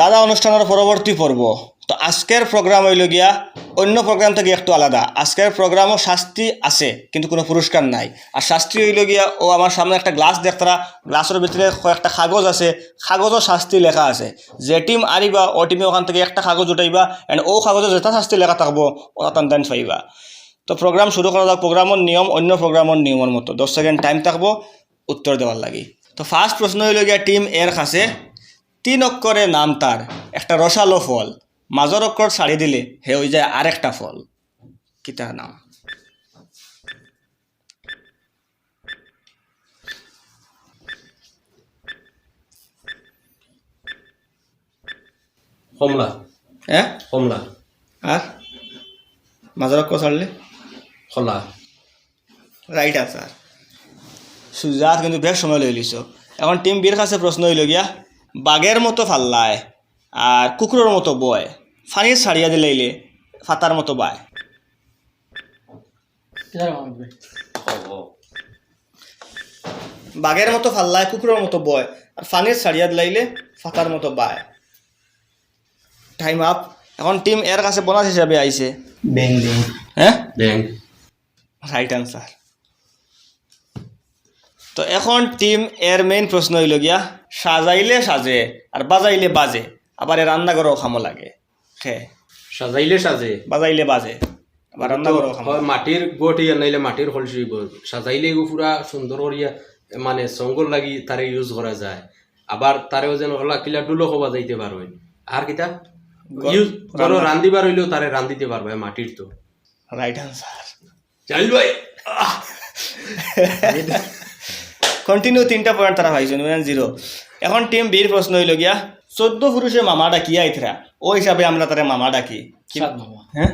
দাদা অনুষ্ঠানের পরবর্তী পর্ব তো আজকের প্রোগ্রাম হইল গিয়া অন্য প্রোগ্রাম থেকে একটু আলাদা। আজকের প্রোগ্রামও শাস্তি আছে, কিন্তু কোনো পুরস্কার নাই। আর শাস্তি হইল গিয়া ও আমার সামনে একটা গ্লাস দেখতারা গ্লাসের ভিতরে কয়েকটা কাগজ আছে। কাগজও শাস্তি লেখা আছে। যে টিম আরিবা ও টিমে ওখান থেকে একটা কাগজ উঠাইবা এন্ড ও কাগজে যেটা শাস্তি লেখা থাকব ওটা টান টান পাইবা তো প্রোগ্রাম শুরু করা যাক প্রোগ্রামের নিয়ম, অন্য প্রোগ্রামের নিয়মের মতো। দশ সেকেন্ড টাইম থাকব উত্তর দেওয়ার লাগি। তো ফার্স্ট প্রশ্ন হইল গিয়া টিম এর কাছে। তিন অক্ষরে নাম তার একটা রসালো ফল। মাজর অক্ষর ছাড়ি দিলে হে হয়ে যায় আরেকটা ফল। কি তার নাম? কমলা। হ্যাঁ কমলা। আর মাজর অক্ষর ছাড়লে খোলা রাইট আনসার সুজাত কিন্তু বেশ সময় লই লিছ। এখন টিম বির কাছে প্রশ্ন হইল গিয়া বাঘের মতো ফাল্লায় আর কুকুরের মতো বয়। ফানির ছাড়িয়া দিলাইলে ফাতার মতো বায়। বাঘের মতো ফাল্লায় কুকুরের মতো বয় আর ফানির ছাড়িয়া দিলাইলে ফাতার মতো বায়। টাইম আপ এখন টিম এর কাছে বোনাস হিসাবে আইছে। ব্যাং ব্যাং হ্যাঁ? ব্যাং রাইট আনসার তো এখন টিম এর মেইন প্রশ্ন হইল গিয়া সাজাইলে সাজে আর বাজাইলে বাজে আবার এ রান্নাঘরও খামো লাগে। খে সাজাইলে সাজে। বাজাইলে বাজে আবার রান্নাঘরও খামো মাটির গোটি নাইলে মাটির হলসি সাজাইলে এগু পুরা সুন্দর করিয়া মানে সঙ্গল লাগি তারে ইউজ করা যায়। আবার তারেও যেন হলা কিলা ডুলো হবা যাইতে পারবে। আর কিতা? ইউজ ধরো রান্দিবার হইলেও তারে রান্দিতে পারবে মাটির তো। রাইট আনসার চাল ভাই! কন্টিনিউ তিনটা পয়েন্ট তারা পাইছেন জিরো এখন টিম বির প্রশ্ন হইল গিয়া চোদ্দ পুরুষে মামা ডাকি আইথরা ও হিসাবে আমরা তারে মামা ডাকি। কি- মামা। হ্যাঁ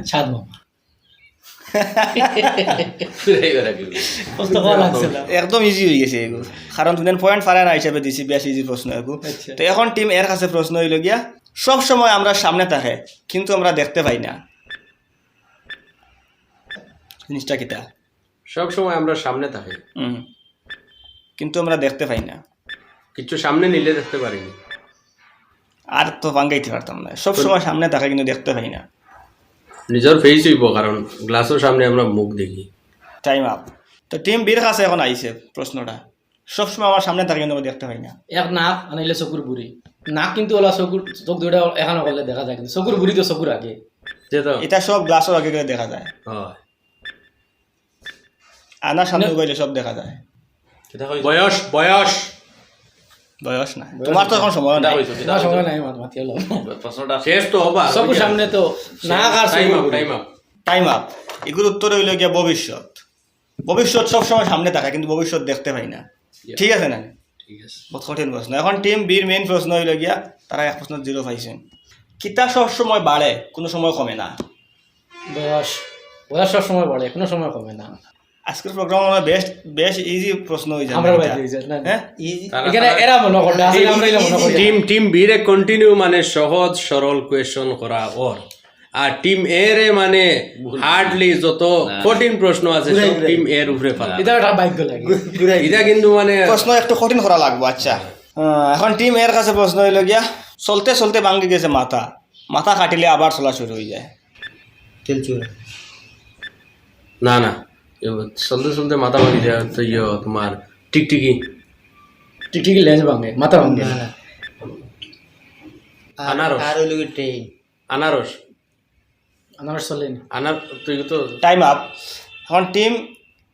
একদম ইজি হয়ে গেছে এগুলো কারণ তুমি পয়েন্ট ফারা না হিসাবে দিছি বেশ ইজি প্রশ্ন এগুলো আচ্ছা। তো এখন টিম এর কাছে প্রশ্ন হইল গিয়া সব সময় আমরা সামনে থাকে কিন্তু আমরা দেখতে পাই না। জিনিসটা কিটা সব সময় আমরা সামনে থাকি। কিন্তু আমরা দেখতে পাই না। কিছু সামনে নিলে দেখতে পারিনি। আর তো ভাঙ্গাইতে পারতাম না। সব সময় সামনে থাকে কিন্তু দেখতে পাই না। নিজের ফেস হইব কারণ গ্লাসের সামনে আমরা মুখ দেখি। টাইম আপ তো টিম বীর কাছে এখন আইছে প্রশ্নটা। সবসময় আমার সামনে থাকে কিন্তু দেখতে পাই না। এক নাক আনাইলে চকুর বুড়ি। নাক কিন্তু ওলা চকুর চোখ দুটা এখানে করলে দেখা যায় কিন্তু চকুর বুড়ি তো চকুর আগে। যে এটা সব গ্লাসের আগে গেলে দেখা যায়। হয়। আনার সামনে গেলে সব দেখা যায়। বয়স বয়স। বয়স না তোমার তো এখন সময় নাই। না সময় নাই মাত মাতি হলো শেষ তো হবা সামনে তো নাক আর time up time up time up এগুলোর উত্তর হইল গিয়া ভবিষ্যৎ। ভবিষ্যৎ সবসময় সামনে থাকে কিন্তু ভবিষ্যৎ দেখতে পাই না। ঠিক আছে না? ঠিক আছে। বহুত কঠিন প্রশ্ন। এখন টিম বির মেইন প্রশ্ন হইল গিয়া তারা এক প্রশ্ন জিরো পাইছেন কিতা সব সময় বাড়ে কোনো সময় কমে না? বয়স। বয়স সব সময় বাড়ে কোনো সময় কমে না। আজকের প্রোগ্রাম আমার বেস্ট বেশ ইজি প্রশ্ন হয়ে যাবে আমরা। হ্যাঁ এখানে এরা মনে করবে আসলে আমরা মনে করি টিম টিম বি রে কন্টিনিউ মানে সহজ সরল কোয়েশন করা ওর। আর টিম এ রে মানে হার্ডলি যত কঠিন প্রশ্ন আছে সব টিম এর উপরে ফেলা এটা একটা ভাগ্য লাগে। এটা কিন্তু মানে প্রশ্ন একটু কঠিন করা লাগবো আচ্ছা। এখন টিম এর কাছে প্রশ্ন হইল গিয়া চলতে চলতে ভাঙ্গি গেছে মাথা। মাথা কাটিলে আবার চলা শুরু হয়ে যায়। না না। চলতে চলতে মাথা ভাঙি যায় তো ইয়ে তোমার টিকটিকি। টিকটিকি লেন্স ভাঙে মাথা ভাঙে। আনারস। আর হইল কি ট্রেন আনারস। আমার চলে না। আনার তুই তো টাইম আপ এখন টিম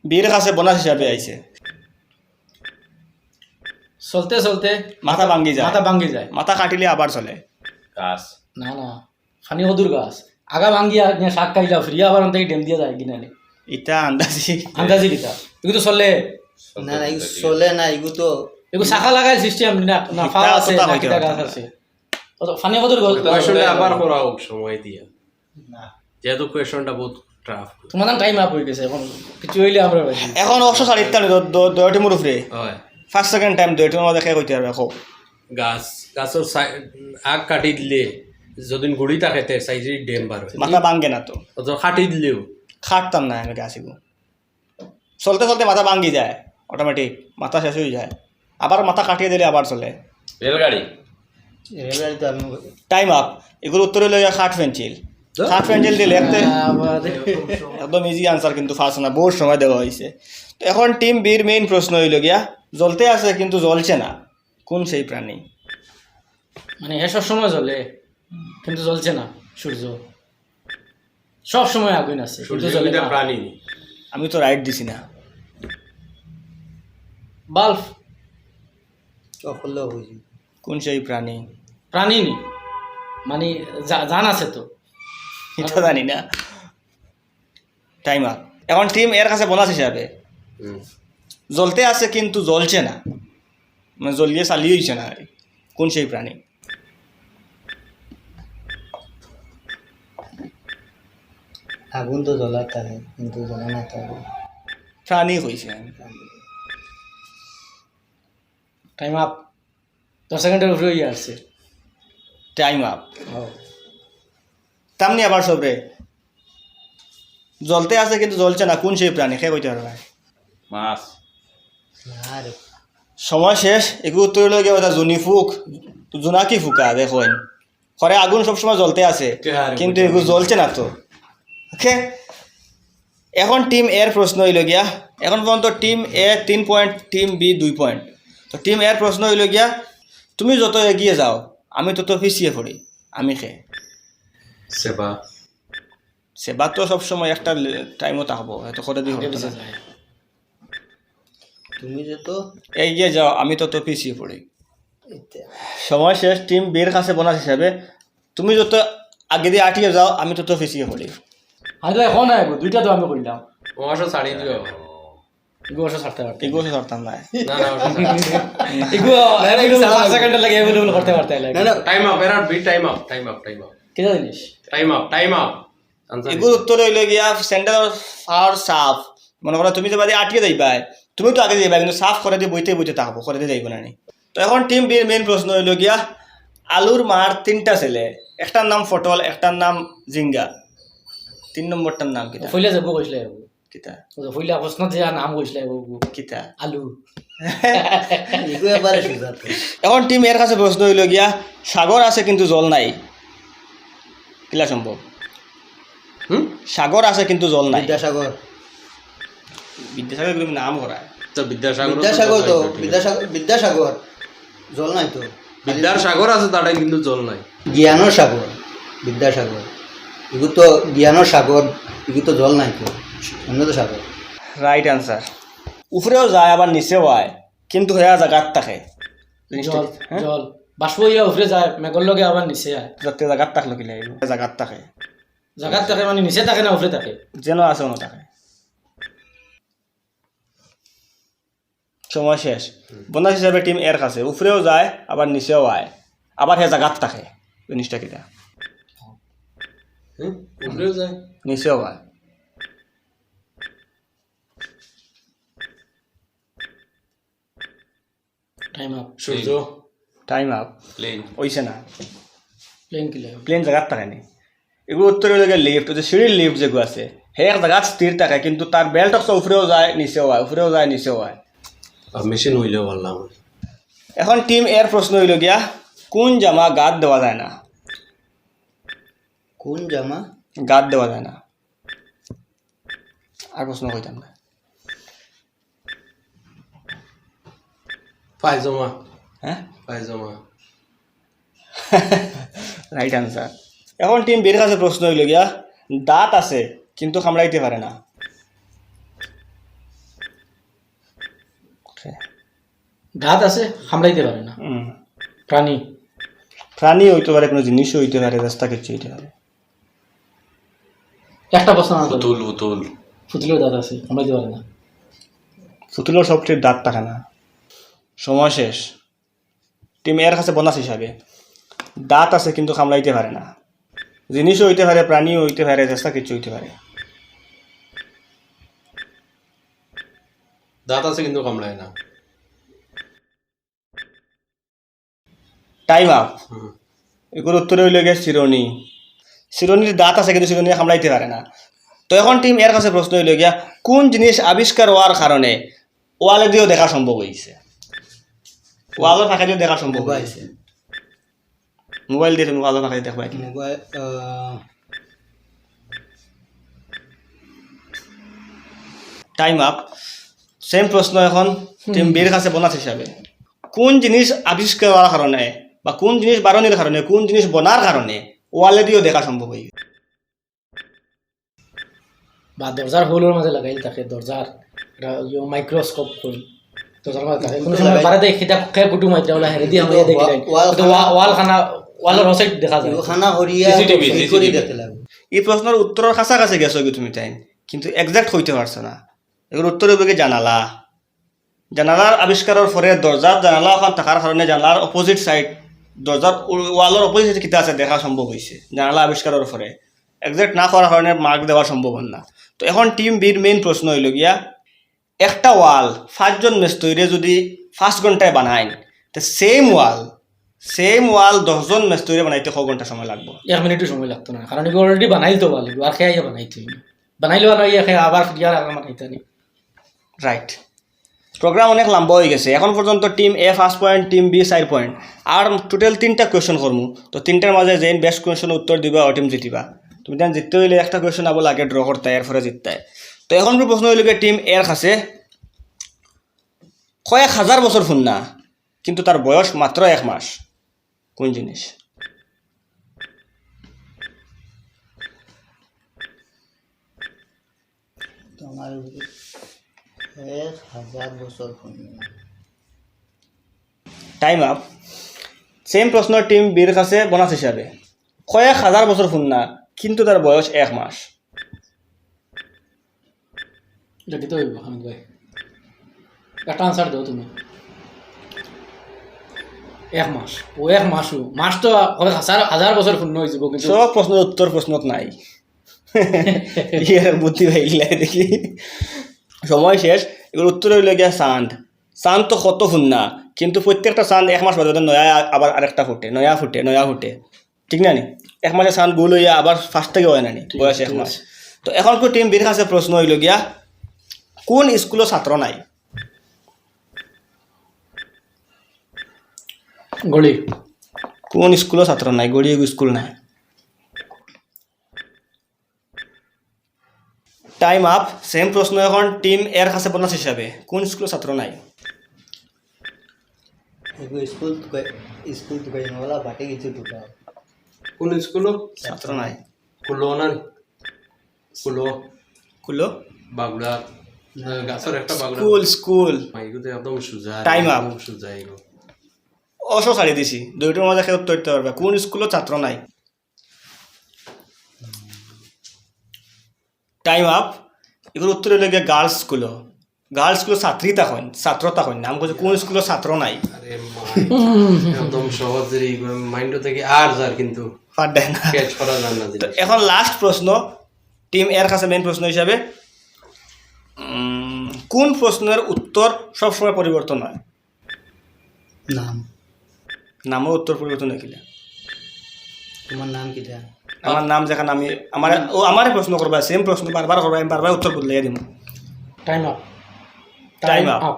বীর কাছে বোনাস হিসাবে আইছে। চলতে চলতে। মাথা ভাঙ্গি যায়। মাথা ভাঙ্গি যায়। মাথা কাটিলে আবার চলে। না না। ফানি হদুর গাছ। আগা ভাঙ্গিয়া শাক খাইলা ফিরিয়া আবার অন্তে ডেম দিয়া যায় কিনা ইটা আন্দাজি। আন্দাজি কিতা? এগুলো তো চলে। না না এগুলো চলে না এগুলো তো এগুলো শাখা লাগাই সিস্টেম না না কিতা ফাও আছে না কিতা গাছ আছে। ফানি গাছ কোয়েশনটা আবার করা হোক সময় দিয়া। না। যেহেতু কোয়েশনটা বহুত টাফ তোমার টাইম আপ হয়ে গেছে এখন কিছু হইলে আমরা এখন অবশ্য চারিটা দয় টিমুর উপরে হয়। ফার্স্ট সেকেন্ড টাইম দয় টিমের মধ্যে খেয়ে কইতে পারবে খো গাছ গাছের আগ কাটি দিলে যদিন গুড়ি থাকে তে সাইজে ডেম বার মাথা ভাঙ্গে না তো। কাটি দিলেও। খাটতাম না আমি গাছিগু চলতে চলতে মাথা ভাঙ্গি যায় অটোমেটিক মাথা শেষ হয়ে যায়। আবার মাথা কাটিয়ে দিলে আবার চলে। রেলগাড়ি? আমি টাইম আপ এগুলো উত্তরে হইল গিয়া খাট পেন্সিল খাট পেন্সিল লিখতে একদম ইজি আনসার কিন্তু ফার্স্ট না বহুত সময় দেওয়া হয়েছে। তো এখন টিম বির মেইন প্রশ্ন হইল গিয়া জ্বলতে আছে কিন্তু জ্বলছে না। কোন সেই প্রাণী? মানে এসব সময় জ্বলে কিন্তু জ্বলছে না সূর্য। সব সময় আগুন আছে কিন্তু জ্বলে না। প্রাণী আমি তো রাইট দিছি না। বাল্ব। হয়েছি। কোন সেই প্রাণী? প্রাণী নি মানে জা- জান আছে তো। এটা জানি না। টাইম আপ এখন টিম এর কাছে বোনাস হিসাবে। জ্বলতে আছে কিন্তু জ্বলছে না। মানে জ্বলিয়ে চালিয়ে হয়েছে না। কোন সেই প্রাণী? আগুন তো জ্বলার থাকে কিন্তু জ্বলে না তো প্রাণী হয়েছে টাইম আপ দশ সেকেন্ডের উপরে ইয়ে আসছে। টাইম আপ তেমনি আবার সবরে জ্বলতে আছে কিন্তু জ্বলছে না কোন সেই প্রাণী খেয়ে কইতে পারবে? মাছ। সময় শেষ এগুলো উত্তর হইল গিয়ে ওটা জুনি ফুক। জোনাকি ফুকা দেখুন। ঘরে আগুন সবসময় জ্বলতে আছে কিন্তু এগুলো জ্বলছে না তো। ওকে এখন টিম এর প্রশ্ন হইল গিয়া এখন পর্যন্ত টিম এ তিন পয়েন্ট টিম বি দুই পয়েন্ট তো টিম এর প্রশ্ন হইল গিয়া তুমি যত এগিয়ে যাও আমি তত পিছিয়ে পড়ি আমি খে সেবা। সেবা তো সবসময় একটা টাইমও থাকব হয়তো করে দিই তুমি যত এগিয়ে যাও আমি তত পিছিয়ে পড়ি। সময় শেষ টিম বির কাছে বোনাস হিসাবে তুমি যত আগে দিয়ে আটিয়ে যাও আমি তত পিছিয়ে পড়ি। আমি এখন আইব দুইটা তো আমি করলাম ও আসো ছাড়িয়ে দিও। এগুলো অবশ্য ছাড়তে পারতে। এগুলো ধরতাম না না না এগুলো পাঁচ সেকেন্ডের লাগে অ্যাভেলেবল করতে পারতে না না। Time up B time up time up time up কেটা জিনিস? টাইম আপ টাইম আপ এগুলো উত্তর হইল গিয়া সেন্টার ফার সাফ মনে করো তুমি যে বাদে আটকে যাইবা তুমি তো আগে যাইবা কিন্তু সাফ করে দিয়ে বইতে বইতে থাকব করে দিয়ে যাইব না তো এখন টিম বির মেইন প্রশ্ন হইল গিয়া আলুর মার তিনটা ছেলে একটার নাম ফটল একটার নাম জিঙ্গা। তিন নম্বরটার নাম কিতা ফইলা যাব কৈছিলে কিতা ফইলা প্রশ্ন যে নাম কৈছিলে কিতা আলু। এখন টিম এর কাছে প্রশ্ন হইল গিয়া সাগর আছে কিন্তু জল নাই। কিলা সম্ভব হুম? সাগর আছে কিন্তু জল নাই। বিদ্যাসাগর বিদ্যাসাগর এগুলো নাম করায় তো বিদ্যাসাগর বিদ্যাসাগর তো বিদ্যাসাগর বিদ্যাসাগর জল নাই তো। বিদ্যার সাগর আছে তাটাই কিন্তু জল নাই। জ্ঞানৰ সাগৰ। বিদ্যাসাগৰ। এগু তো জ্ঞানৰ সাগৰ এগু তো জল নাই তো অন্য তো সাগর। রাইট আনসার উপরেও যায় আবার নিচেও আয় কিন্তু হয়ে জায়গার থাকে। জিনিসটা জল কি? হ্যাঁ? জল। বাষ্প ইয়া উফরে যায় মেঘর লগে আবার নিচে আয়। যাতে জায়গার থাকল কিলা জায়গার থাকে। জাগাত থাকে মানে নিচে থাকে না উফরে থাকে? যেন আছে অন্য থাকে। সময় শেষ। বোনাস হিসাবে টিম এর কাছে। উপরেও যায় আবার নিচেও আয় আবার হে জাগাত থাকে। জিনিসটা কিটা হুম? উপরেও যায় নিচেও আয় টাইম আপ সূর্য? টাইম আপ প্লেন ওইছে না। প্লেন কিলে প্লেন জায়গার থাকে নি এগুলো উত্তরে লাগে লিফট যে সিঁড়ির লিফট যেগুলো আছে সেই এক জায়গাত স্থির থাকে কিন্তু তার বেল্ট অক্স উপরেও যায় নিচেও আয় উপরেও যায় নিচেও আয় মেশিন হইলেও পারলাম। এখন টিম এর প্রশ্ন হইল গিয়া কোন জামা গাত দেওয়া যায় না? কোন জামা? গাত দেওয়া যায় না। আর প্রশ্ন কইতাম না। পায়জামা। হ্যাঁ? পায়জামা। রাইট আনসার এখন টিম বের কাছে প্রশ্ন হইল গিয়া দাঁত আছে কিন্তু কামড়াইতে পারে না। দাঁত আছে সামলাইতে পারে না। প্রাণী। প্রাণী হইতে পারে কোনো জিনিসও হইতে পারে রাস্তা কিছু হইতে পারে। একটা প্রশ্ন না পুতুল পুতুল। ফুটলেও দাঁত আছে সামলাইতে পারে না। পুতুলের সবচেয়ে দাঁত থাকে না। সময় শেষ। টিম এর কাছে বোনাস হিসাবে। দাঁত আছে কিন্তু কামড়াইতে পারে না। জিনিসও হইতে পারে প্রাণীও হইতে পারে রাস্তা কিছু হইতে পারে। দাঁত আছে কিন্তু কামড়ায় না। টাইম আপ হুম। এগুলোর উত্তরে হইল গিয়ে চিরনি চিরনির দাঁত আছে কিন্তু চিরনি সামলাইতে পারে না। তো এখন টিম এর কাছে প্রশ্ন হইল গিয়া কোন জিনিস আবিষ্কার হওয়ার কারণে ওয়ালে দিয়েও দেখা সম্ভব হয়েছে ওয়ালের ফাঁকা দিয়েও দেখা সম্ভব হয়েছে মোবাইল দিয়ে তুমি ভালো ভাবে দেখবা কি মোবাইল টাইম আপ সেম প্রশ্ন এখন টিম বির কাছে বোনাস হিসাবে কোন জিনিস আবিষ্কার করার কারণে বা কোন জিনিস বারণের কারণে কোন জিনিস বনার কারণে ওয়ালে দিয়েও দেখা সম্ভব হয়ে গেছে? বা দরজার হোলের মাঝে লাগাইল থাকে দরজার মাইক্রোস্কোপ কই দরজার মাঝে থাকে কোনো সময় পারে দেখি কুটু মাইত্রা ওলা হেরে দিয়ে আমরা দেখি ওয়াল খানা- ওয়ালের হসাইড দেখা যায়। খানা হরিয়া দেখতে লাগবে এই প্রশ্নের উত্তরের কাছাকাছি গেছো কি তুমি টাইম কিন্তু একজাক্ট হইতে পারছ না। এগুলো উত্তর হবে কি জানালা। জানালার আবিষ্কারের পরে দরজার জানালা এখন থাকার কারণে জানালার অপোজিট সাইড দরজার ওয়ালের অপোজিট কিতা আছে দেখা সম্ভব হয়েছে জানালা আবিষ্কারের পরে একজাক্ট না করার কারণে মার্ক দেওয়া সম্ভব না তো এখন টিম বির মেইন প্রশ্ন হইল গিয়া একটা ওয়াল পাঁচজন মেস্তৈরে যদি পাঁচ ঘন্টায় বানায় তো সেম ওয়াল সেম ওয়াল দশজন মেস্তৈরে বানাইতে ক ঘণ্টা সময় লাগবে। এক মিনিটও সময় লাগতো না। কারণ এগুলো অলরেডি বানাইল তো ভালো আর খেয়ে বানাইতে বানাইলে আর ইয়ে খেয়ে আবার ফিরিয়ার আগে বানাইতে রাইট প্রোগ্রাম অনেক লম্বা হয়ে গেছে। এখন পর্যন্ত team A first point team B চার পয়েন্ট আর টোটাল তিনটা কোয়েশন করমু। তো তিনটার মাঝে যেন বেস্ট কোয়েশন উত্তর দিবা ও টিম জিতিবা। তুমি যেন জিততে হইলে একটা কোয়েশন আবার লাগে ড্র করতে এর ফলে জিততে। তো এখন প্রশ্ন হইল টিম এর কাছে কয়েক হাজার বছর না, কিন্তু তার বয়স মাত্র এক মাস। কোন জিনিস তোমার এক হাজার বছর টাইম আপ সেম প্রশ্ন টিম বির কাছে বোনাস হিসাবে। কয়েক হাজার বছর ফোন না কিন্তু তার বয়স এক মাস। যদি তো হইব হামিদ ভাই একটা আনসার দাও তুমি। এক মাস। ও এক মাসও। মাস তো হাজার হাজার বছর শূন্য হয়ে যাব কিন্তু সব প্রশ্নের উত্তর প্রশ্নত নাই। বুদ্ধি ভাইলে দেখি। সময় শেষ এগুলো উত্তর হইল গিয়া চাঁদ। চাঁদ তো কত ফুন্না কিন্তু প্রত্যেকটা চাঁদ এক মাস বাদে নয়া আবার আরেকটা ফুটে নয়া ফুটে নয়া ফুটে। ঠিক না নি? এক মাসে চাঁদ গুল হইয়া আবার ফার্স্ট থেকে হয় না নি? বয়স এক মাস। তো এখন কো টিম বীর কাছে প্রশ্ন হইল গিয়া কোন স্কুলের ছাত্র নাই? গড়ি কোন স্কুলের ছাত্র নাই? গড়িয়ে স্কুল নাই। টাইম আপ সেম প্রশ্ন এখন টিম এর কাছে বোনাস হিসাবে। কোন স্কুলের ছাত্র নাই? স্কুল স্কুল বাটে কিছু কোন স্কুলও ছাত্র নাই। কুলো না? কুলো। কুলো? বাগড়া। গাছের একটা বাগড়া। স্কুল স্কুল একদম সোজা Time up. একদম সোজা অসো ছাড়ি দিছি। দুইটার মধ্যে খেয়ে উত্তর দিতে পারবে। কোন স্কুলের ছাত্র নাই? টাইম আপ এগুলো উত্তর হইলে গিয়ে গার্লস স্কুলও গার্লস স্কুলের ছাত্রী তখন ছাত্র তখন নাম করছে কোন স্কুলের ছাত্র নাই? একদম সহজে মাইন্ড থেকে আর যার কিন্তু পার দেয় ক্যাচ করা যায় না তো এখন লাস্ট প্রশ্ন টিম এর কাছে মেইন প্রশ্ন হিসাবে কোন প্রশ্নের উত্তর সবসময় পরিবর্তন হয়? নাম। নামের উত্তর পরিবর্তন হয়েছিল তোমার নাম কিটা আমার নাম যেখানে আমি আমার ও আমারে প্রশ্ন করবা সেম প্রশ্ন বারবার করবা আমি বারবার উত্তর বদলাই দিব time up Time up.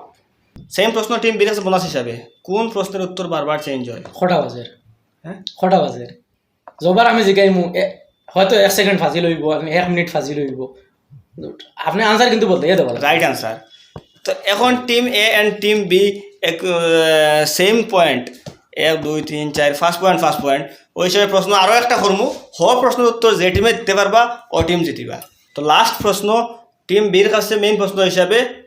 Same প্রশ্ন টিম বিরাজ বোনাস হিসাবে। কোন প্রশ্নের উত্তর বারবার চেঞ্জ হয়? কটা বাজের। হ্যাঁ? কটা বাজের। যবার আমি জিগাইমু হয়তো এক সেকেন্ড ফাজি লইব আপনি এক মিনিট ফাজি লইব। আপনি আনসার কিন্তু বলতে দেবো। রাইট আনসার তো এখন team A and team B এক সেম পয়েন্ট এক, দুই, তিন, চার ফার্স্ট পয়েন্ট ফার্স্ট পয়েন্ট ওই হিসাবে প্রশ্ন আরও একটা করমু। হ প্রশ্নের উত্তর যে টিমে দিতে পারবা ও টিম জিতিবা। তো লাস্ট প্রশ্ন টিম বির কাছে মেইন প্রশ্ন হিসাবে,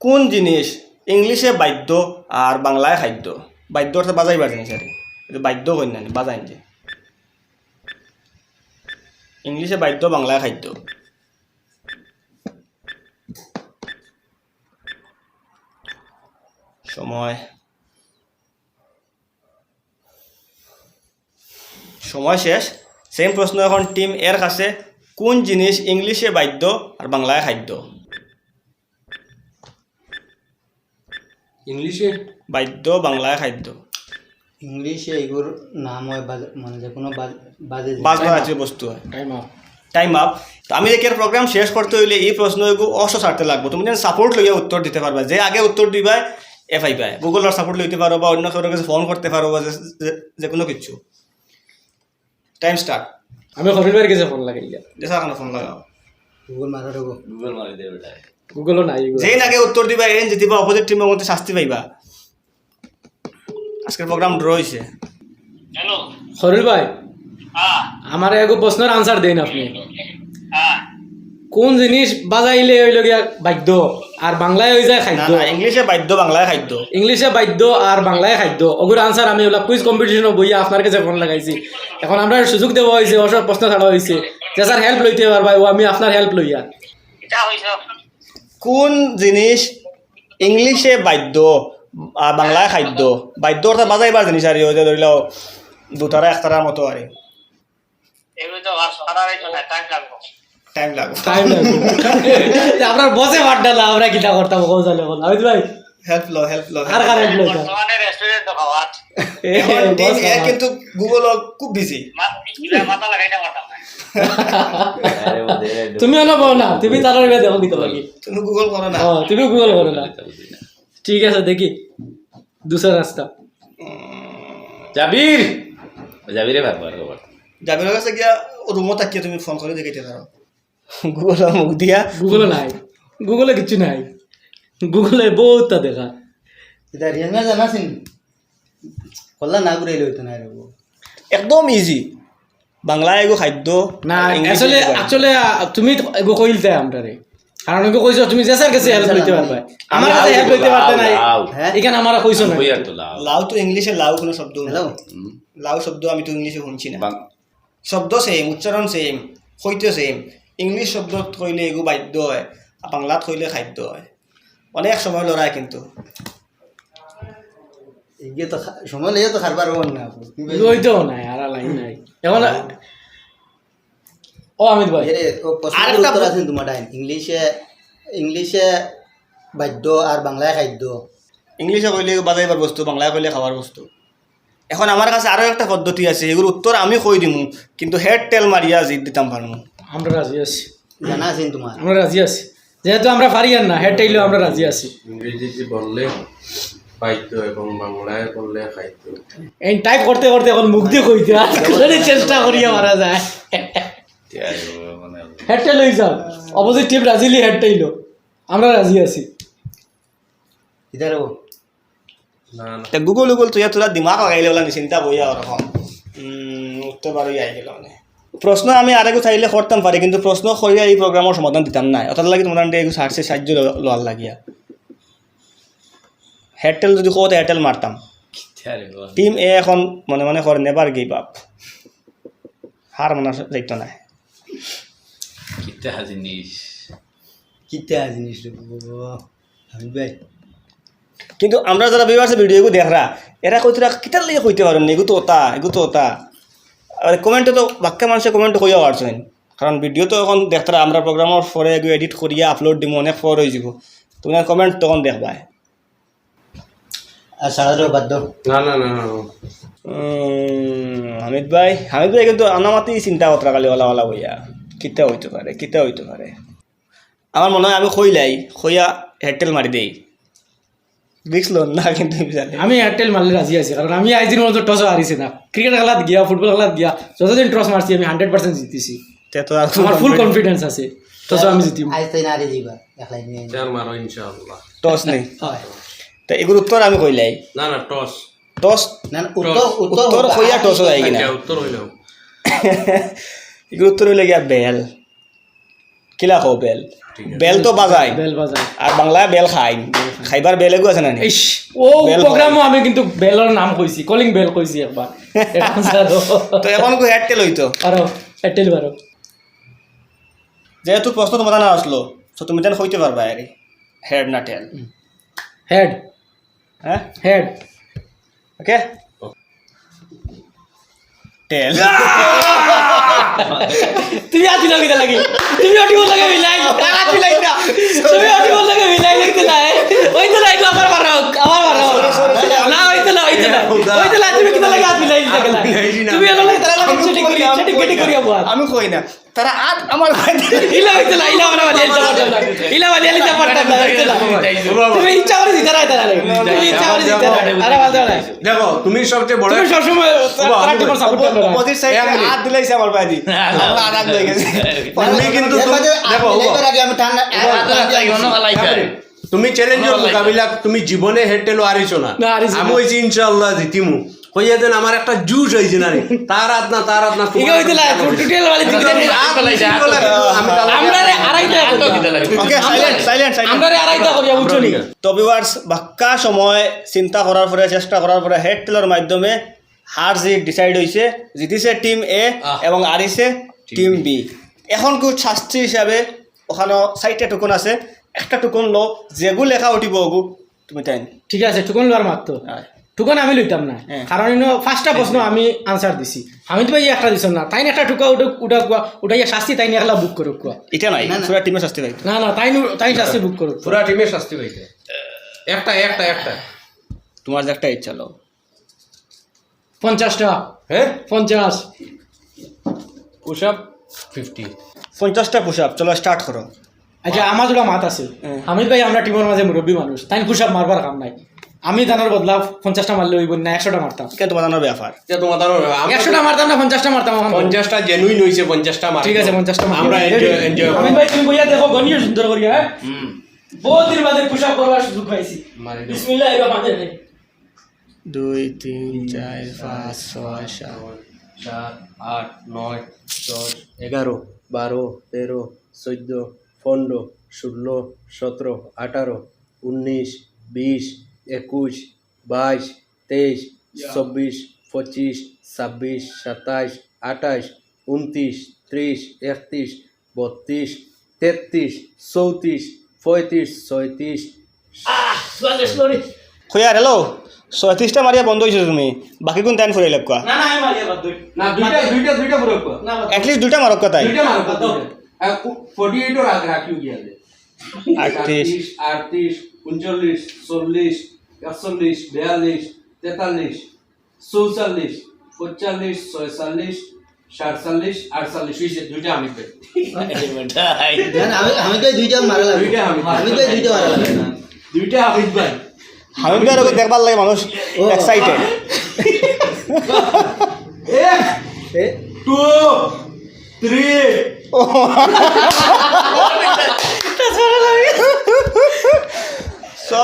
কোন জিনিস ইংলিশে বাদ্য আর বাংলায় খাদ্য? বাদ্য অর্থাৎ বাজাইবার জিনিস, আর। বাদ্য কন্যা বাজাই যে। ইংলিশে বাদ্য, বাংলায় খাদ্য। সময়। সময় শেষ। সেম প্রশ্ন এখন টিম এর কাছে কোন জিনিস ইংলিশে বাদ্য আর বাংলায় খাদ্য? ইংলিশে? বাদ্য বাংলায় খাদ্য। ইংলিশে এগুলোর নাম হয় মানে যে কোনো বাজ- বাজে। বাজনা জাতীয় বস্তু হয়। টাইম আপ টাইম আপ তো আমি একের প্রোগ্রাম শেষ করতে হইলে এই প্রশ্নগুলো অস ছাড়তে লাগবো। তুমি যেন সাপোর্ট লইয়া উত্তর দিতে পারবা যে আগে উত্তর দিবা এফ আই পায়। গুগলের সাপোর্ট লইতে পারো বা অন্য কারোর কাছে ফোন করতে পারো বা যে কোনো কিছু। টাইম স্টার্ট আমি ভাইয়ের কাছে ফোন লাগাই দেখা কেন ফোন লাগাও। গুগল মারা দেবো গুগল মারি দেবে গুগলও নাই। যেই নাকি উত্তর দিবা এন জিতিবা অপোজিট টিমের মধ্যে শাস্তি পাইবা। আজকের প্রোগ্রাম ড্র হয়েছে হরিণ ভাই আমার এগো প্রশ্নের আনসার দেন আপনি। কোন জিনিস বাজাইলে হইল গিয়া বাদ্য আর বাংলায় হয়ে যায় খাদ্য। না ইংলিশে বাদ্য বাংলায় খাদ্য। ইংলিশে বাদ্য আর বাংলায় খাদ্য। ওগুর আনসার আমি ওগুলা কুইজ কম্পিটিশনে বইয়া আপনার কাছে ফোন লাগাইছি। এখন আমরা সুযোগ দেওয়া হয়েছে অসব প্রশ্ন ছাড়া হয়েছে। যে স্যার হেল্প লইতে পারবা ও আমি আপনার হেল্প লইয়া। কোন জিনিস ইংলিশে বাদ্য আর বাংলায় খাদ্য? বাদ্য অর্থাৎ বাজাইবার জিনিস আর ইয়ে ধরি লও দুটারা একটারার মতো আর। টাইম লাগবে। টাইম লাগবে। আপনার বসে বাড্ডা না আমরা কিটা করতাম কৌশলে বল আমি ভাই হেল্প লো হেল্প লো আর কার হেল্প এখন team A কিন্তু গুগল খুব বিজি তুমি অনেক না তুমি তার দেখো কিতা লাগি তুমি গুগল করো না। ও তুমি গুগল করো না। ঠিক আছে দেখি। দুসরা রাস্তা। জাবির! জাবিরে ভাগ খবর যাবির কাছে গিয়া রুমও থাকিয়ে তুমি ফোন করে দেখাইতে পারো। গুগল মুখ দিয়া। গুগলে নাই। গুগলে কিছু নাই। গুগলে বহুতটা দেখা। এটা রিয়াল মে কল্লা না ঘুরাইলে হইতো না রেবো একদম ইজি বাংলা এগো খাদ্য না আসলে। আসলে তুমি এগো কইলতে আমরারে কারণ এগো কইছো তুমি জেসার কাছে হেল্প লইতে পারবে আমার কাছে হেল্প লইতে পারতে নাই। হ্যাঁ এখানে আমরা কইছো না লাউ লাউ তো ইংলিশে লাউ কোনো শব্দ না লাউ শব্দ আমি তো ইংলিশে শুনছি না। শব্দ সেম উচ্চারণ সেম সৈতে সেম ইংলিশ শব্দ কইলে এগো বাদ্য হয় আর বাংলাত কইলে খাদ্য হয়। অনেক সময় লড়াই কিন্তু। তো খা- সময় লেগে তো খারবার হন না আপু। কি বলব? ওইটাও নাই আর লাইন নাই। এখন ও অমিত ভাই। এরে, ও প্রশ্নের আরেকটা উত্তর আছে তোমার ইংলিশে ইংলিশে বাদ্য আর বাংলায় খাদ্য। ইংলিশে কইলে বাজাইবার বস্তু বাংলায় কইলে খাবার বস্তু। এখন আমার কাছে আরও একটা পদ্ধতি আছে এগুলোর উত্তর আমি কই দিমু কিন্তু হেড টেল মারিয়া জিত দিতাম পারমু আমরা রাজি আছি। জানা আছেন তোমার? আমরা রাজি আছি। যেহেতু আমরা পারি আর না হেড টাইলেও আমরা রাজি আছি। ইংরেজিতে বললে পাইতো এবং বাংলায় বললে খাইতো। এই টাইপ করতে করতে এখন মুখ দিয়ে কইতে করে চেষ্টা করিয়া মারা যায় টাইল হয়ে যাও। অপোজিট টিম রাজিলি হেড টাইলো আমরা রাজি আছি। ইধার না না। তা গুগল গুগল তুই তোরা দিমাগ লাগাইলে বলা চিন্তা বইয়া ওরকম। উত্তর বারোই আই গেল মানে। প্রশ্ন আমি আরেকু চাইলে করতাম পারি কিন্তু প্রশ্ন করিয়া এই প্রোগ্রামের সমাধান দিতাম না অর্থাৎ লাগি তোমার একটু সার্চে সাহায্য লোয়ার লাগিয়া। হেয়ারটেল যদি কত এয়ারটেল মারতাম টিম এ এখন মনে মনে করে নেবার গিভ আপ হার মনে যাইতো না কিতা জিনিস কিতা জিনিস কিন্তু আমরা যারা বিভার্সে ভিডিওগুলো দেখরা এরা কইতরা কিতার লিগে কইতে পারেন এগু তো ওতা এগু তো ওতা আর কমেন্টে তো বাক্যা মানুষে কমেন্ট কইয়া পারছেন কারণ ভিডিও তো এখন দেখতারা আমরা প্রোগ্রামের পরে এগু এডিট করিয়া আপলোড দিব অনেক পর হয়ে যাব। তুমি কমেন্ট তখন উম, হামিদ ভাই হামিদ ভাই কিন্তু আনামাতি চিন্তা কতরা কালি ওলা ওলা বইয়া কিতা হইতে পারে কিতা হইতে পারে। আমার মনে হয় আমি কইলাই কইয়া হেডটেল মারি দেই। লোন না কিন্তু জানে আমি এয়ারটেল মারলে রাজি আছি কারণ আমি আইজির মতো টসও হারিছি না। ক্রিকেট খেলাত গিয়া ফুটবল খেলাত গিয়া যতদিন টস মারছি আমি হান্ড্রেড পার্সেন্ট জিতেছি। তে তো আমার ফুল কনফিডেন্স আছে টসও আমি জিতিম। মারো ইনশাআল্লাহ। টস নেই। হয়। তা এগুলো উত্তর আমি কইলাই। না না টস টস না উত্তর উত্তর কইয়া টস হয়ে কিনা? উত্তর হইল এগুলো উত্তর হইলে গিয়া বেল। কিলা কো বেল? বেল তো বাজায় বেল বাজায় আর বাংলা বেল খাই। খাইবার বেল এগু আছে না? ইস ও প্রোগ্রামও আমি কিন্তু বেলের নাম কইছি কলিং বেল কইছি একবার। তো এখন কো হেড টেল হইতো আরও এয়ারটেল বারো যেহেতু প্রশ্ন তোমার না আসলো তো তুমি তেন হইতে পারবা আরে হেড না টেল হেড হ্যাঁ হেড ওকে টেল তুমি আতি লাগিতে লাগি তুমি অটি বল লাগে মিলাই আতি লাগি না তুমি অটি বল লাগে মিলাই লাগতে না ওই তো নাই আমার মারো আমার মারো না ওই তো না ওই তো না ওই তো না তুমি কিতা লাগে আতি লাগি থাকে তুমি এলো লাগে তারা লাগে শুটিং করি আমি সেটি কই কেটে না। করিয়া বল আমি কই না। তারা আট আমার ইলা হইতে না ইলা আমরা বাদিয়ে দিতে পারতাম না ইলা বাদিয়ে দিতে পারতাম না তুমি ইচ্ছা করে দিতে না তারা তুমি ইচ্ছা করে দিতে না। আরে বলতে না। দেখো তুমি সবচেয়ে বড় তুমি সবসময় তারা টিমের সাপোর্ট করো না। অপোজিট সাইডে এক মিনিট। হাত দিলাইছে আমার ভাই আমার আরাম হয়ে গেছে। তুমি কিন্তু দেখো আগে আমি ঠান্ডা তুমি চ্যালেঞ্জের মোকাবিলা তুমি জীবনে হেঁটেলো আরিছো না। আমি হইছি ইনশাআল্লাহ জিতিমু। হইয়া দেন আমার একটা জুস হইছে না রে। তার হাত না তার হাত না ইগো হইতে টুটেল তাহলে- আমরা রে আড়াইটা ওকে সাইলেন্ট সাইলেন্ট আমরা রে আড়াইটা বুঝছ নি? তো ভিউয়ার্স বাক্কা সময় চিন্তা করার পরে চেষ্টা করার পরে হেড টেলের মাধ্যমে হার জিত ডিসাইড হয়েছে জিতিছে টিম এ এবং হারিছে টিম বি এখন কু শাস্তি হিসাবে ওখানে চারটা টুকুন আছে। একটা টুকুন লো যেগু লেখা উঠিব ওগু তুমি তাই। ঠিক আছে টুকন লোয়ার মাত্র। টুকন আমি লইতাম না। হ্যাঁ। কারণ ইনো ফার্স্টটা প্রশ্ন আমি আনসার দিছি। আমি তো ভাই একটা দিছিলাম না। তাই একটা টুকা উঠা উঠা কুয়া উঠাইয়া শাস্তি তাই একলা বুক করুক কুয়া। এটা নাই পুরা টিমে শাস্তি পাই না না তাই তাই শাস্তি বুক করুক। পুরা টিমের শাস্তি পাইতে একটা একটা একটা। তোমার যে একটা ইচ্ছা লো পঞ্চাশটা। হ্যাঁ? পঞ্চাশ। পুশ আপ ফিফটি পঞ্চাশটা পুশ আপ চলো স্টার্ট করো। আচ্ছা আমার যেটা মাত আছে। হ্যাঁ। আমি ভাই আমরা টিমের মাঝে মুরব্বী মানুষ। তাই পুষাপ মারবার কাম নাই। আমি ধানের বদলা পঞ্চাশটা মারলে হইব না একশোটা মারতাম। কেন তোমার জানার ব্যাপার? এটা তোমার আমরা একশোটা মারতাম না পঞ্চাশটা মারতাম পঞ্চাশটা জেনুইন হইছে পঞ্চাশটা মার ঠিক আছে পঞ্চাশটা। আমরা এনজয় এনজয় আমি ভাই তুমি বইয়া দেখো গনিও সুন্দর করিয়া হ্যাঁ? বহুত দিন বাদে পুষাপ করবার সুযোগ পাইছি। বিসমিল্লাহ এবার মাঝে দুই তিন চার পাঁচ ছয় সাত। সাত আট নয় দশ এগারো বারো তেরো চোদ্দ পনেরো ষোলো সতেরো আঠারো উনিশ বিশ একুশ বাইশ তেইশ চব্বিশ পঁচিশ ছাব্বিশ সাতাইশ আঠাইশ উনত্রিশ ত্রিশ একত্রিশ বত্রিশ তেত্রিশ চৌত্রিশ পঁয়ত্রিশ ছয়ত্রিশ খুয়ার হ্যালো ছয়ত্রিশটা মারিয়া বন্ধ হয়েছে তুমি। বাকি কোন টাইম ফুরাই লাগবা না না আমি মারিয়া বাদ দই। দুইটা দুইটা দুইটা পুরো না বাদ এটলিস্ট দুইটা মারক তাই। দে আটত্রিশ। আটত্রিশ উনচল্লিশ চল্লিশ একচল্লিশ বিয়াল্লিশ তেতাল্লিশ চৌচল্লিশ পঁয়তাল্লিশ ছয়চল্লিশ সাতচল্লিশ আটচল্লিশ। হয়েছে দুইটা আমি পাই আমি তো দুইটা মারা দুইটা আমি। আমি তো দুইটা মারা দুইটা আমি পাই হামিদ ভাই দেখবার লাগে মানুষ এক্সাইটেড টু থ্রি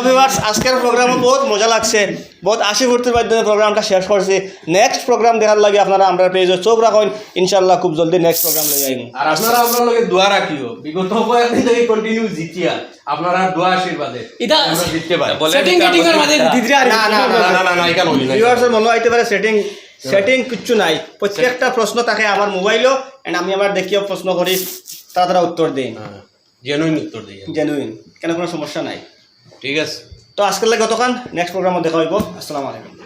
ভিউয়ার্স আজকের প্রোগ্রামে বহুত মজা লাগছে। বহুত আশি ফুর্তির মাধ্যমে প্রোগ্রামটা শেষ করছি। নেক্সট প্রোগ্রাম দেখার লাগে আপনারা আমরা পেজে চোখ রাখুন। ইনশাল্লাহ খুব জলদি নেক্সট প্রোগ্রাম লই আইন আর আপনারা আপনার লগে দোয়া রাখিও। বিগত কয়েকদিন থেকে কন্টিনিউ জিতিয়া। আপনারা দোয়া আশীর্বাদে এটা- আমরা জিততে পারি। সেটিং এর মাঝে না না না না না এখানে হইল না ভিউয়ার্সের মনে আইতে পারে সেটিং সেটিং কিচ্ছু নাই। প্রত্যেকটা প্রশ্ন থাকে আমার মোবাইলও এন্ড আমি আবার দেখিও প্রশ্ন করি তারা তারা উত্তর দিই জেনুইন উত্তর দিয়ে। জেনুইন কেন কোনো সমস্যা নাই? ঠিক আছে। তো আজকের লাগে গতকাল নেক্সট প্রোগ্রামে দেখা হইব। আসসালামু আলাইকুম।